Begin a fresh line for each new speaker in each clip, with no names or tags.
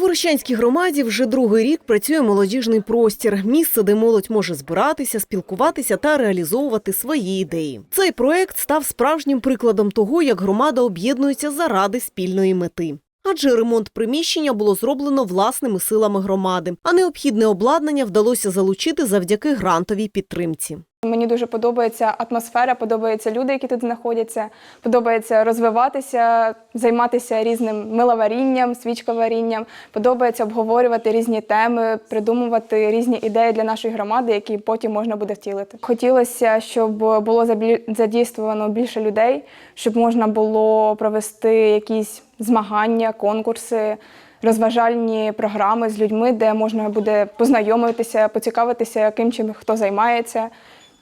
Ворощанській громаді вже другий рік працює молодіжний простір, місце, де молодь може збиратися, спілкуватися та реалізовувати свої ідеї. Цей проект став справжнім прикладом того, як громада об'єднується заради спільної мети. Адже ремонт приміщення було зроблено власними силами громади, а необхідне обладнання вдалося залучити завдяки грантовій підтримці.
Мені дуже подобається атмосфера, подобаються люди, які тут знаходяться. Подобається розвиватися, займатися різним миловарінням, свічковарінням. Подобається обговорювати різні теми, придумувати різні ідеї для нашої громади, які потім можна буде втілити. Хотілося, щоб було задійствовано більше людей, щоб можна було провести якісь змагання, конкурси. Розважальні програми з людьми, де можна буде познайомитися, поцікавитися, яким чим хто займається.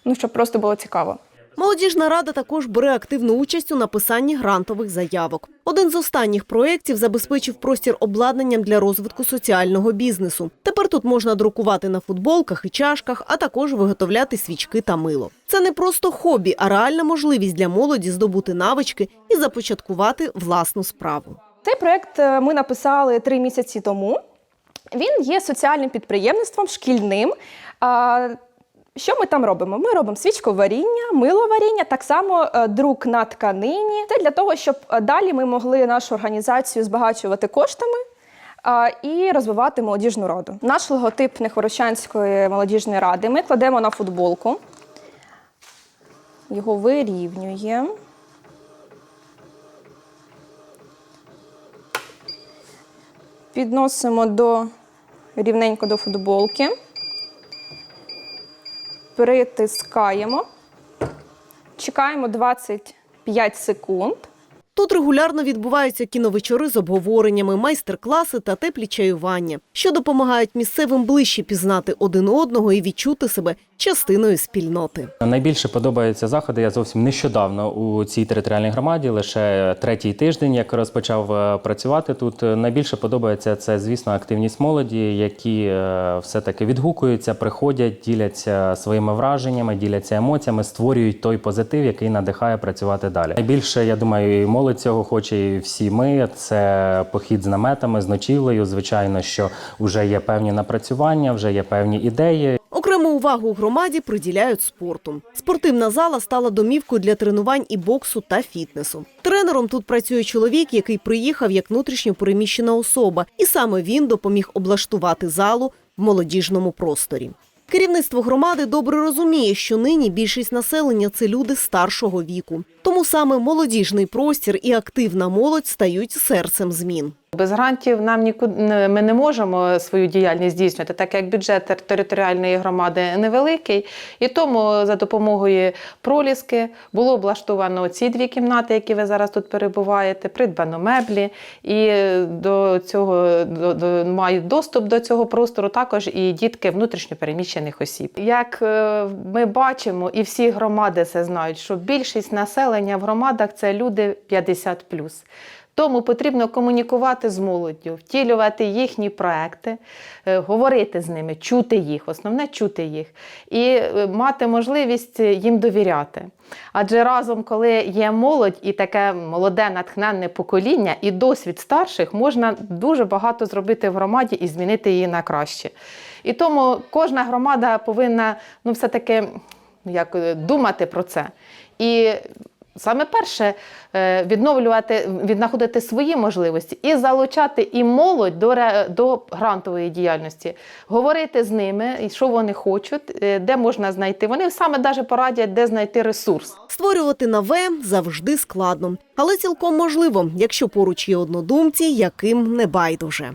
Ну щоб просто було цікаво.
Молодіжна рада також бере активну участь у написанні грантових заявок. Один з останніх проєктів забезпечив простір обладнанням для розвитку соціального бізнесу. Тепер тут можна друкувати на футболках і чашках, а також виготовляти свічки та мило. Це не просто хобі, а реальна можливість для молоді здобути навички і започаткувати власну справу.
Цей проект е, ми написали три місяці тому. Він є соціальним підприємництвом шкільним. Що ми там робимо? Ми робимо свічковаріння, миловаріння, так само е, друк на тканині. Це для того, щоб е, далі ми могли нашу організацію збагачувати коштами. І розвивати молодіжну раду. Наш логотип Нехворощанської молодіжної ради ми кладемо на футболку, його вирівнюємо. Підносимо до рівненько до футболки, притискаємо, чекаємо 25 секунд.
Тут регулярно відбуваються кіновечори з обговореннями, майстер-класи та теплі чаювання, що допомагають місцевим ближче пізнати один одного і відчути себе частиною спільноти.
Найбільше подобаються заходи. Я зовсім нещодавно у цій територіальній громаді, лише третій тиждень, як розпочав е, працювати тут. Найбільше подобається це, звісно, активність молоді, які е, все-таки відгукуються, приходять, діляться своїми враженнями, діляться емоціями, створюють той позитив, який надихає працювати далі. Найбільше, я думаю, і молодь цього хоче, і всі ми. Це похід з наметами, з ночівлею. Звичайно, що вже є певні напрацювання, вже є певні ідеї.
Окрему увагу громаді приділяють спорту. Спортивна зала стала домівкою для тренувань і боксу та фітнесу. Тренером тут працює чоловік, який приїхав як внутрішньо переміщена особа, і саме він допоміг облаштувати залу в молодіжному просторі. Керівництво громади добре розуміє, що нині більшість населення це люди старшого віку. Тому саме молодіжний простір і активна молодь стають серцем змін.
Без грантів нам нікуди ми не можемо свою діяльність здійснювати, так як бюджет територіальної громади невеликий. І тому за допомогою проліски було облаштовано ці дві кімнати, які ви зараз тут перебуваєте, придбано меблі. І до цього до, до, мають доступ до цього простору також і дітки внутрішньопереміщених осіб. Як е, ми бачимо, і всі громади це знають, що більшість населення в громадах це люди 50 тому потрібно комунікувати з молоддю, втілювати їхні проекти, е, говорити з ними, чути їх, основне чути їх, і е, мати можливість їм довіряти. Адже разом, коли є молодь і таке молоде натхненне покоління, і досвід старших, можна дуже багато зробити в громаді і змінити її на краще. І тому кожна громада повинна ну, все-таки як, е, думати про це. І Саме перше е, відновлювати, віднаходити свої можливості і залучати і молодь до, до грантової діяльності, говорити з ними, що вони хочуть, е, де можна знайти. Вони саме навіть порадять, де знайти ресурс.
Створювати нове завжди складно, але цілком можливо, якщо поруч є однодумці, яким не байдуже.